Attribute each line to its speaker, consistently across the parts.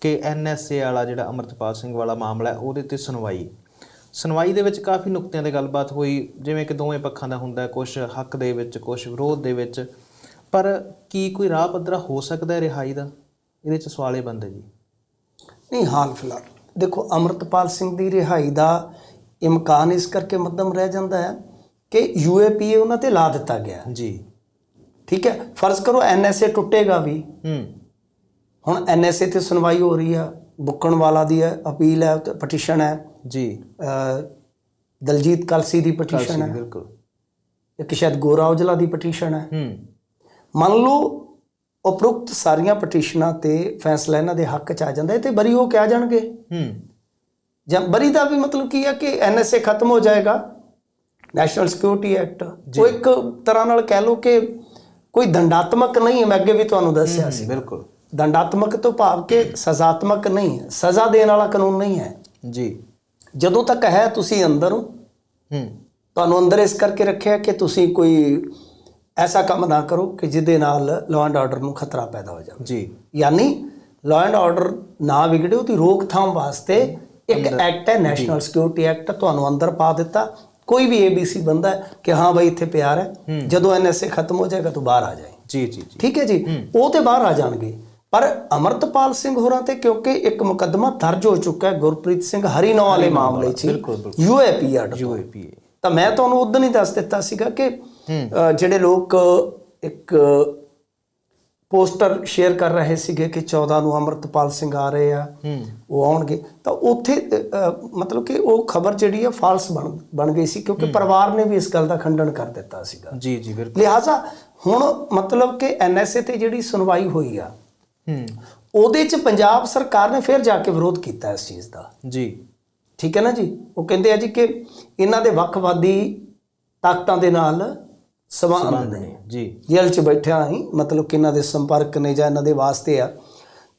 Speaker 1: ਕਿ ਐਨਐਸਏ ਵਾਲਾ ਜਿਹੜਾ ਅਮਰਤਪਾਲ ਸਿੰਘ ਵਾਲਾ ਮਾਮਲਾ ਹੈ ਉਹਦੇ ਤੇ ਸੁਣਵਾਈ। ਸੁਣਵਾਈ ਦੇ ਵਿੱਚ ਕਾਫੀ ਨੁਕਤਿਆਂ ਤੇ ਗੱਲਬਾਤ ਹੋਈ ਜਿਵੇਂ ਕਿ ਦੋਵੇਂ ਪੱਖਾਂ ਦਾ ਹੁੰਦਾ ਕੁਝ ਹੱਕ ਦੇ ਵਿੱਚ ਕੁਝ ਵਿਰੋਧ ਦੇ ਵਿੱਚ। ਪਰ ਕੀ ਕੋਈ ਰਾਹ ਪੱਧਰਾ ਹੋ ਸਕਦਾ ਹੈ ਰਿਹਾਈ ਦਾ? ਇਹਦੇ ਚ ਸਵਾਲੇ ਬੰਦੇ ਜੀ।
Speaker 2: ਨਹੀਂ ਹਾਲ ਫਿਲਹਾਲ ਦੇਖੋ ਅਮਰਤਪਾਲ ਸਿੰਘ ਦੀ ਰਿਹਾਈ ਦਾ ਇਮਕਾਨ ਇਸ ਕਰਕੇ ਮੱਧਮ ਰਹਿ ਜਾਂਦਾ ਹੈ ਕਿ ਯੂਏਪੀਏ ਉਹਨਾਂ ਤੇ ਲਾ ਦਿੱਤਾ ਗਿਆ।
Speaker 1: ਜੀ।
Speaker 2: ਠੀਕ ਹੈ? ਫਰਜ਼ ਕਰੋ ਐਨਐਸਏ ਟੁੱਟੇਗਾ ਵੀ।
Speaker 1: ਹੂੰ।
Speaker 2: ਹੁਣ ਐਨਐਸਏ ਤੇ ਸੁਣਵਾਈ ਹੋ ਰਹੀ ਆ ਬੁੱਕਣ ਵਾਲਾ ਦੀ ਹੈ ਅਪੀਲ ਹੈ ਪਟੀਸ਼ਨ ਹੈ
Speaker 1: ਜੀ।
Speaker 2: ਦਲਜੀਤ ਕਲਸੀ ਦੀ ਪਟੀਸ਼ਨ ਹੈ
Speaker 1: ਬਿਲਕੁਲ।
Speaker 2: ਇੱਕ ਸ਼ਾਇਦ ਗੋਰਾ ਔਜਲਾ ਦੀ ਪਟੀਸ਼ਨ ਹੈ
Speaker 1: ਹੂੰ।
Speaker 2: ਮੰਨ ਲਓ ਉਪਰੋਕਤ ਸਾਰੀਆਂ ਪਟੀਸ਼ਨਾਂ ਤੇ ਫੈਸਲਾ ਇਹਨਾਂ ਦੇ ਹੱਕ ਚ ਆ ਜਾਂਦਾ ਹੈ ਤੇ ਬਰੀ ਹੋ ਕੇ ਆ ਜਾਣਗੇ।
Speaker 1: ਹੂੰ।
Speaker 2: ਜਾਂ ਬਰੀ ਦਾ ਵੀ ਮਤਲਬ ਕੀ ਹੈ ਕਿ ਐਨਐਸਏ ਖਤਮ ਹੋ ਜਾਏਗਾ ਨੈਸ਼ਨਲ ਸਿਕਿਉਰਿਟੀ ਐਕਟ ਉਹ ਇੱਕ ਤਰ੍ਹਾਂ ਨਾਲ ਕਹਿ ਲਓ ਕਿ ਕੋਈ ਦੰਡਾਤਮਕ ਨਹੀਂ ਹੈ ਮੈਂ ਅੱਗੇ ਵੀ ਤੁਹਾਨੂੰ ਦੱਸਿਆ ਸੀ।
Speaker 1: ਬਿਲਕੁਲ।
Speaker 2: ਦੰਡਾਤਮਕ ਤੋਂ ਭਾਵ ਕਿ ਸਜ਼ਾਤਮਕ ਨਹੀਂ ਹੈ। ਸਜ਼ਾ ਦੇਣ ਵਾਲਾ ਕਾਨੂੰਨ ਨਹੀਂ ਹੈ।
Speaker 1: ਜੀ।
Speaker 2: ਜਦੋਂ ਤੱਕ ਹੈ ਤੁਸੀਂ ਅੰਦਰ ਹੋ
Speaker 1: ਹੂੰ।
Speaker 2: ਤੁਹਾਨੂੰ ਅੰਦਰ ਇਸ ਕਰਕੇ ਰੱਖਿਆ ਕਿ ਤੁਸੀਂ ਕੋਈ ਐਸਾ ਕੰਮ ਨਾ ਕਰੋ ਕਿ ਜਿਹਦੇ ਨਾਲ ਲਾਅ ਐਂਡ ਆਰਡਰ ਨੂੰ ਖਤਰਾ ਪੈਦਾ ਹੋ ਜਾਵੇ।
Speaker 1: ਜੀ।
Speaker 2: ਯਾਨੀ ਲਾਅ ਐਂਡ ਆਰਡਰ ਨਾ ਵਿਗੜੇ ਉਹਦੀ ਰੋਕਥਾਮ ਵਾਸਤੇ ਇੱਕ ਐਕਟ ਹੈ ਨੈਸ਼ਨਲ ਸਿਕਿਉਰਿਟੀ ਐਕਟ ਤੁਹਾਨੂੰ ਅੰਦਰ ਪਾ ਦਿੱਤਾ। ਕੋਈ ਵੀ ਏਬੀਸੀ ਬੰਦਾ ਕਿ ਹਾਂ ਬਈ ਇੱਥੇ ਪਿਆਰ ਹੈ ਜਦੋਂ ਐਨਐਸਏ ਖਤਮ ਹੋ ਜਾਏਗਾ ਤੂੰ ਬਾਹਰ ਆ ਜਾਏ।
Speaker 1: ਜੀ ਜੀ ਜੀ।
Speaker 2: ਠੀਕ ਹੈ ਜੀ? ਉਹ ਤੇ ਬਾਹਰ ਆ ਜਾਣਗੇ। ਪਰ ਅਮਰਤਪਾਲ ਸਿੰਘ ਹੋਰਾਂ ਤੇ ਕਿਉਂਕਿ ਇੱਕ ਮੁਕੱਦਮਾ ਦਰਜ ਹੋ ਚੁੱਕਾ ਹੈ ਗੁਰਪ੍ਰੀਤ ਸਿੰਘ ਹਰੀਨੌ ਵਾਲੇ ਮਾਮਲੇ 'ਚ ਯੂਏਪੀ ਆਰਡਰ
Speaker 1: ਯੂਏਪੀਏ।
Speaker 2: ਤਾਂ ਮੈਂ ਤੁਹਾਨੂੰ ਉਦੋਂ ਹੀ ਦੱਸ ਦਿੱਤਾ ਸੀਗਾ ਕਿ ਜਿਹੜੇ ਲੋਕ ਇੱਕ ਪੋਸਟਰ ਸ਼ੇਅਰ ਕਰ ਰਹੇ ਸੀਗੇ ਕਿ 14 ਨੂੰ ਅਮਰਤਪਾਲ ਸਿੰਘ ਆ ਰਹੇ ਆ ਉਹ ਆਉਣਗੇ। ਤਾਂ ਉੱਥੇ ਮਤਲਬ ਕਿ ਉਹ ਖਬਰ ਜਿਹੜੀ ਹੈ ਫਾਲਸ ਬਣ ਬਣ ਗਈ ਸੀ ਕਿਉਂਕਿ ਪਰਿਵਾਰ ਨੇ ਵੀ ਇਸ ਗੱਲ ਦਾ ਖੰਡਨ ਕਰ ਦਿੱਤਾ ਸੀਗਾ।
Speaker 1: ਜੀ ਜੀ ਬਿਲਕੁਲ।
Speaker 2: ਲਿਹਾਜ਼ਾ ਹੁਣ ਮਤਲਬ ਕਿ ਐਨਐਸਏ ਤੇ ਜਿਹੜੀ ਸੁਣਵਾਈ ਹੋਈ ਆ
Speaker 1: ਹੂੰ।
Speaker 2: ਉਹਦੇ 'ਚ ਪੰਜਾਬ ਸਰਕਾਰ ਨੇ ਫਿਰ ਜਾ ਕੇ ਵਿਰੋਧ ਕੀਤਾ ਇਸ ਚੀਜ਼ ਦਾ।
Speaker 1: ਜੀ।
Speaker 2: ਠੀਕ ਹੈ ਨਾ ਜੀ? ਉਹ ਕਹਿੰਦੇ ਆ ਜੀ ਕਿ ਇਹਨਾਂ ਦੇ ਵੱਖਵਾਦੀ ਤਾਕਤਾਂ ਦੇ ਨਾਲ ਸੰਬੰਧ ਨੇ।
Speaker 1: ਜੀ।
Speaker 2: ਜੇਲ੍ਹ 'ਚ ਬੈਠਿਆ ਹੀ ਮਤਲਬ ਕਿ ਇਹਨਾਂ ਦੇ ਸੰਪਰਕ ਨੇ ਜਾਂ ਇਹਨਾਂ ਦੇ ਵਾਸਤੇ ਆ।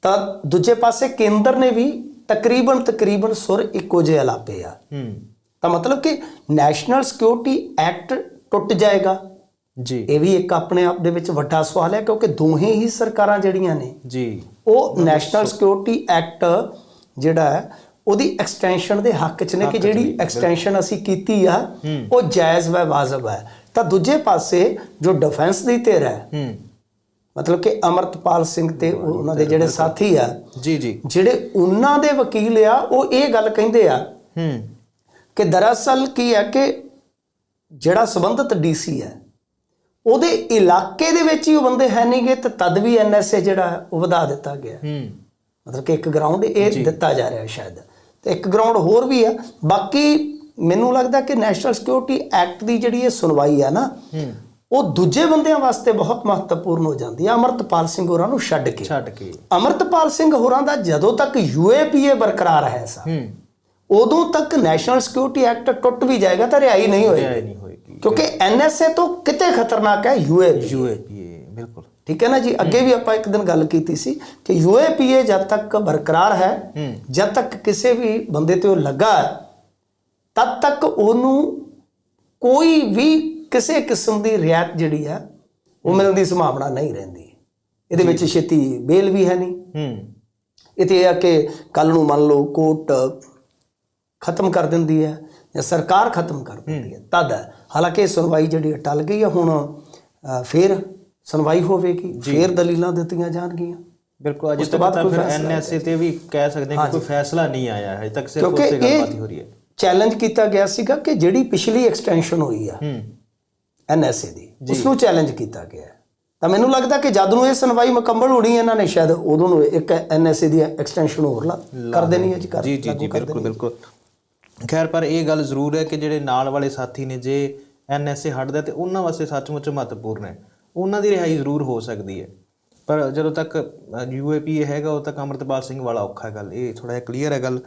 Speaker 2: ਤਾਂ ਦੂਜੇ ਪਾਸੇ ਕੇਂਦਰ ਨੇ ਵੀ ਤਕਰੀਬਨ ਤਕਰੀਬਨ ਸੁਰ ਇੱਕੋ ਜਿਹੇ ਲਾਪੇ ਆ।
Speaker 1: ਹੂੰ।
Speaker 2: ਤਾਂ ਮਤਲਬ ਕਿ ਨੈਸ਼ਨਲ ਸਿਕਿਉਰਿਟੀ ਐਕਟ ਟੁੱਟ ਜਾਏਗਾ।
Speaker 1: ਜੀ।
Speaker 2: ਇਹ ਵੀ ਇੱਕ ਆਪਣੇ ਆਪ ਦੇ ਵਿੱਚ ਵੱਡਾ ਸਵਾਲ ਹੈ ਕਿਉਂਕਿ ਦੋਹੇ ਹੀ ਸਰਕਾਰਾਂ ਜਿਹੜੀਆਂ ਨੇ
Speaker 1: ਜੀ।
Speaker 2: ਉਹ ਨੈਸ਼ਨਲ ਸਿਕਿਉਰਿਟੀ ਐਕਟ ਜਿਹੜਾ ਹੈ ਉਹਦੀ ਐਕਸਟੈਂਸ਼ਨ ਦੇ ਹੱਕ 'ਚ ਨੇ ਕਿ ਜਿਹੜੀ ਐਕਸਟੈਂਸ਼ਨ ਅਸੀਂ ਕੀਤੀ ਆ ਉਹ ਜਾਇਜ਼ ਵਾ ਵਾਜਬ ਹੈ। ਤਾਂ ਦੂਜੇ ਪਾਸੇ ਜੋ ਡਿਫੈਂਸ ਦੀ ਧਿਰ ਹੈ ਮਤਲਬ ਕਿ ਅਮਰਤਪਾਲ ਸਿੰਘ ਤੇ ਉਹ- ਉਹਨਾਂ ਦੇ ਜਿਹੜੇ ਸਾਥੀ ਆ
Speaker 1: ਜੀ ਜੀ।
Speaker 2: ਜਿਹੜੇ ਉਹਨਾਂ ਦੇ ਵਕੀਲ ਆ ਉਹ ਇਹ ਗੱਲ ਕਹਿੰਦੇ ਆ
Speaker 1: ਹੂੰ।
Speaker 2: ਕਿ ਦਰਅਸਲ ਕੀ ਹੈ ਕਿ ਜਿਹੜਾ ਸੰਬੰਧਿਤ ਡੀਸੀ ਹੈ ਉਹਦੇ ਇਲਾਕੇ ਦੇ ਵਿੱਚ ਹੀ ਉਹ ਬੰਦੇ ਹੈ ਨਹੀਂਗੇ ਤੇ ਤਦ ਵੀ ਐਨਐਸਏ ਜਿਹੜਾ ਉਹ ਵਧਾ ਦਿੱਤਾ ਗਿਆ।
Speaker 1: ਹੂੰ।
Speaker 2: ਮਤਲਬ ਕਿ ਇੱਕ ਗਰਾਊਂਡ ਇਹ ਦਿੱਤਾ ਜਾ ਰਿਹਾ ਸ਼ਾਇਦ। ਤੇ ਇੱਕ ਗਰਾਊਂਡ ਹੋਰ ਵੀ ਆ। ਬਾਕੀ ਮੈਨੂੰ ਲੱਗਦਾ ਕਿ ਨੈਸ਼ਨਲ ਸਿਕਿਉਰਿਟੀ ਐਕਟ ਦੀ ਜਿਹੜੀ ਇਹ ਸੁਣਵਾਈ ਆ ਨਾ ਉਹ ਦੂਜੇ ਬੰਦਿਆਂ ਵਾਸਤੇ ਬਹੁਤ ਮਹੱਤਵਪੂਰਨ ਹੋ ਜਾਂਦੀ ਆ। ਅਮਰਤਪਾਲ ਸਿੰਘ ਹੋਰਾਂ ਨੂੰ ਛੱਡ ਕੇ।
Speaker 1: ਛੱਡ ਕੇ।
Speaker 2: ਅਮਰਤਪਾਲ ਸਿੰਘ ਹੋਰਾਂ ਦਾ ਜਦੋਂ ਤੱਕ ਯੂਏਪੀਏ ਬਰਕਰਾਰ ਹੈ ਸਾ
Speaker 1: ਹੂੰ।
Speaker 2: ਉਦੋਂ ਤੱਕ ਨੈਸ਼ਨਲ ਸਿਕਿਉਰਿਟੀ ਐਕਟ ਟੁੱਟ ਵੀ ਜਾਏਗਾ ਤਾਂ ਰਿਹਾਈ ਨਹੀਂ ਹੋਏਗੀ। ਕਿਉਂਕਿ ਐਨਐਸਏ ਤੋਂ ਕਿਤੇ ਖਤਰਨਾਕ ਹੈ ਯੂਏਪੀ
Speaker 1: ਯੂਏਪੀਏ ਬਿਲਕੁਲ।
Speaker 2: ਠੀਕ ਹੈ ਨਾ ਜੀ? ਅੱਗੇ ਵੀ ਆਪਾਂ ਇੱਕ ਦਿਨ ਗੱਲ ਕੀਤੀ ਸੀ ਕਿ ਯੂਏਪੀਏ ਜਦ ਤੱਕ ਬਰਕਰਾਰ ਹੈ ਜਦ ਤੱਕ ਕਿਸੇ ਵੀ ਬੰਦੇ ਤੇ ਉਹ ਲੱਗਾ ਤਦ ਤੱਕ ਉਹਨੂੰ ਕੋਈ ਵੀ ਕਿਸੇ ਕਿਸਮ ਦੀ ਰਿਆਇਤ ਜਿਹੜੀ ਹੈ ਉਹ ਮਿਲਣ ਦੀ ਸੰਭਾਵਨਾ ਨਹੀਂ ਰਹਿੰਦੀ। ਇਹਦੇ ਵਿੱਚ ਛੇਤੀ ਬੇਲ ਵੀ ਹੈ ਨਹੀਂ।
Speaker 1: ਹੂੰ।
Speaker 2: ਇਹ ਤੇ ਆ ਕਿ ਕੱਲ ਨੂੰ ਮੰਨ ਲਓ ਕੋਰਟ ਖਤਮ ਕਰ ਦਿੰਦੀ ਹੈ ਜਾਂ ਸਰਕਾਰ ਖਤਮ ਕਰ ਦਿੰਦੀ ਹੈ ਤਦ ਹਾਲਾਂਕਿ ਸੁਣਵਾਈ ਜਿਹੜੀ ਟਲ ਗਈ ਹੈ ਹੁਣ ਫੇਰ ਸੁਣਵਾਈ ਹੋਵੇਗੀ ਫੇਰ ਦਲੀਲਾਂ ਦਿੱਤੀਆਂ ਜਾਣਗੀਆਂ।
Speaker 1: ਬਿਲਕੁਲ ਅਜੇ ਤੱਕ ਤਾਂ ਫਿਰ ਐਨਐਸਏ ਤੇ ਵੀ ਕਹਿ ਸਕਦੇ ਕਿ ਕੋਈ ਫੈਸਲਾ ਨਹੀਂ ਆਇਆ ਹੈ ਤੱਕ ਸਿਰਫ ਉਸੇ ਗੱਲਬਾਤ ਹੀ ਰਹੀ ਹੈ।
Speaker 2: ਚੈਲੰਜ ਕੀਤਾ ਗਿਆ ਸੀਗਾ ਕਿ ਜਿਹੜੀ ਪਿਛਲੀ ਐਕਸਟੈਂਸ਼ਨ ਹੋਈ ਆ ਐਨਐਸਏ ਦੀ ਉਸ ਨੂੰ ਚੈਲੰਜ ਕੀਤਾ ਗਿਆ। ਤਾਂ ਮੈਨੂੰ ਲੱਗਦਾ ਕਿ ਜਦ ਨੂੰ ਇਹ ਸੁਣਵਾਈ ਮੁਕੰਮਲ ਹੋਣੀ ਇਹਨਾਂ ਨੇ ਸ਼ਾਇਦ ਉਦੋਂ ਨੂੰ ਇੱਕ ਐਨਐਸਏ ਦੀ ਐਕਸਟੈਂਸ਼ਨ ਹੋਰ ਲਾ ਕਰ ਦੇਣੀ ਹੈ ਜੀ ਕਰ
Speaker 1: ਜੀ ਜੀ ਬਿਲਕੁਲ ਬਿਲਕੁਲ। ਖੈਰ, ਪਰ ਇਹ ਗੱਲ ਜ਼ਰੂਰ ਹੈ ਕਿ ਜਿਹੜੇ ਨਾਲ ਵਾਲੇ ਸਾਥੀ ਨੇ, ਜੇ ਐਨਐਸਏ ਹਟਦਾ ਤੇ ਉਹਨਾਂ ਵਾਸਤੇ ਸੱਚਮੁੱਚ ਮਹੱਤਵਪੂਰਨ ਹੈ। ਉਹਨਾਂ ਦੀ ਰਿਹਾਈ ਜ਼ਰੂਰ ਹੋ ਸਕਦੀ ਹੈ। ਪਰ ਜਦੋਂ ਤੱਕ ਯੂਏਪੀ ਹੈਗਾ, ਉਦੋਂ ਤੱਕ ਅਮਰਤਪਾਲ ਸਿੰਘ ਵਾਲਾ ਔਖਾ ਗੱਲ। ਇਹ ਥੋੜਾ ਜਿਹਾ ਕਲੀਅਰ ਹੈ ਗੱਲ।